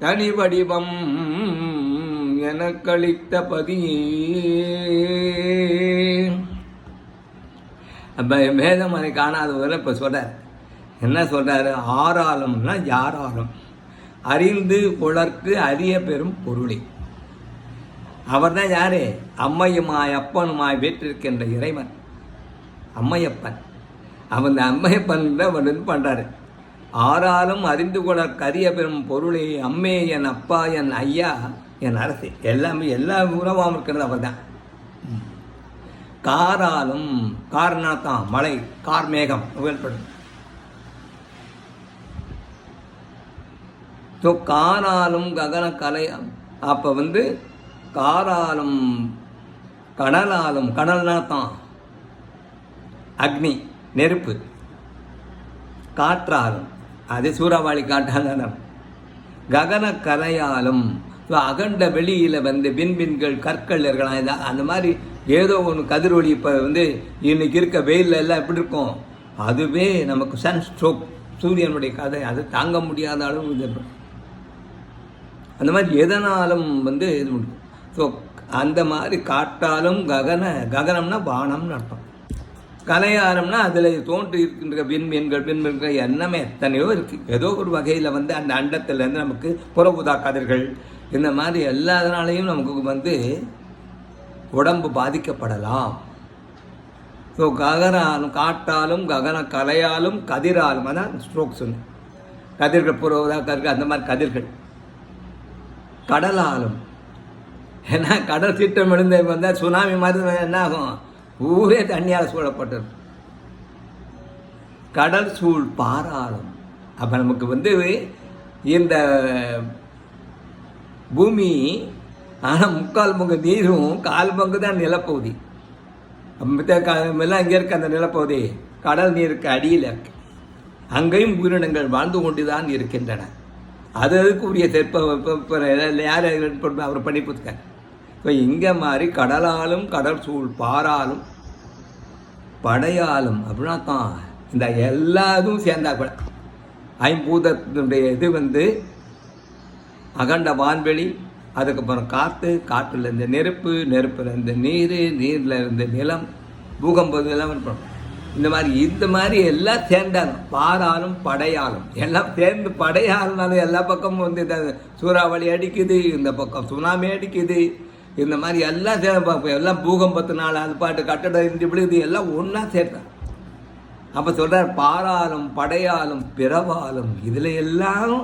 தனி வடிவம் எனக்களித்த பதியே. அப்போ வேதமனை காணாதவரை இப்போ சொல்கிறார் என்ன சொல்கிறாரு ஆறாலம்னா யாராலும் அறிந்து உலர்க்கு அறிய பெறும் பொருளே. அவர் தான் யாரு? அம்மையுமாய் அப்பனுமாய் வீட்டிருக்கின்ற இறைவன். அம்மையப்பன். அவன் இந்த அம்மையப்பன் தான் அவர் இது பண்ணுறாரு ஆறாலும் அறிந்து கொள்ள கரிய பெறும் பொருளே அம்மே என் அப்பா என் ஐயா என் அரசு. எல்லாமே எல்லா உறவாகவும் இருக்கிறது அவர் தான் காராலும் காரணத்தான் மழை கார் மேகம் புகழ்படும். ஸோ காராலும் ககன கலை அப்போ வந்து காராலும் கடலாலும் கடல்னா தான் அக்னி நெருப்பு. காற்றாலும் அது சூறாவளி காற்றாலும் ககன கலையாலும் அகண்ட வெளியில் வந்து விண்மீன்கள் கற்கள் இருக்கலாம் இதா அந்த மாதிரி ஏதோ ஒன்று கதிரொலி இப்போ வந்து இன்னைக்கு இருக்க வெயிலில் எல்லாம் எப்படி இருக்கும்? அதுவே நமக்கு சன் ஸ்ட்ரோக் சூரியனுடைய கதை அது தாங்க முடியாத அளவு இது. அந்த மாதிரி எதனாலும் வந்து இது முடியும் ஸோ அந்த மாதிரி காட்டாலும் ககன ககனம்னா வானம்னு அர்த்தம். கலையாரம்னா அதில் தோன்றி இருக்கின்ற விண்மீன்கள் விண்மீன்கள் எண்ணமே எத்தனையோ இருக்குது ஏதோ ஒரு வகையில் வந்து அந்த அண்டத்துலேருந்து நமக்கு புறபுதா கதிர்கள் இந்த மாதிரி எல்லாதனாலையும் நமக்கு வந்து உடம்பு பாதிக்கப்படலாம். ஸோ ககனாலும் காட்டாலும் ககன கலையாலும் கதிராலும் அதான் ஸ்ட்ரோக் சொன்னேன். கதிர்கள் புறவுதா கதிர்கள் அந்த மாதிரி கதிர்கள். கடலாலும். ஏன்னா கடல் சீற்றம் எழுந்த வந்தால் சுனாமி மாதிரி என்ன ஆகும்? ஊரே தண்ணியால் சூழப்பட்டது கடல் சூழ் பாராளும் அப்போ நமக்கு வந்து இந்த பூமி ஆனால் முக்கால் பங்கு நீரும் கால் பங்கு தான் நிலப்பகுதி எல்லாம் இங்கே இருக்க அந்த நிலப்பகுதி கடல் நீருக்கு அடியில் இருக்கு அங்கேயும் உயிரினங்கள் வாழ்ந்து கொண்டு தான் இருக்கின்றன அது அதுக்குரிய தெற்ப யார் அவர் பண்ணி கொடுத்தார் இப்போ இங்கே மாதிரி கடலாலும் கடல் சூழ் பாராலும் படையாலும் அப்படின்னா தான் இந்த எல்லா இதுவும் சேர்ந்தா கூட. ஐம்பூதத்தினுடைய இது வந்து அகண்ட வான்வெளி அதுக்கப்புறம் காற்று காற்றுல இருந்து நெருப்பு நெருப்புலேருந்து நீர் நீரில் இருந்து நிலம் பூகம்பம் எல்லாம் இருப்போம் இந்த மாதிரி இந்த மாதிரி எல்லாம் சேர்ந்தாங்க பாராலும் படையாலும் எல்லாம் சேர்ந்து படையாலுனாலும் எல்லா பக்கமும் வந்து இந்த சூறாவளி அடிக்குது இந்த பக்கம் சுனாமி அடிக்குது இந்த மாதிரி எல்லாம் சேர்ந்து பார்ப்போம். எல்லாம் பூகம்பத்தினால அது பாட்டு கட்டடம் இருந்து விழுகுது எல்லாம் ஒன்றா சேர்த்தாங்க அப்போ சொல்கிறார் பாராலும் படையாலும் பிறவாலும் இதில் எல்லாம்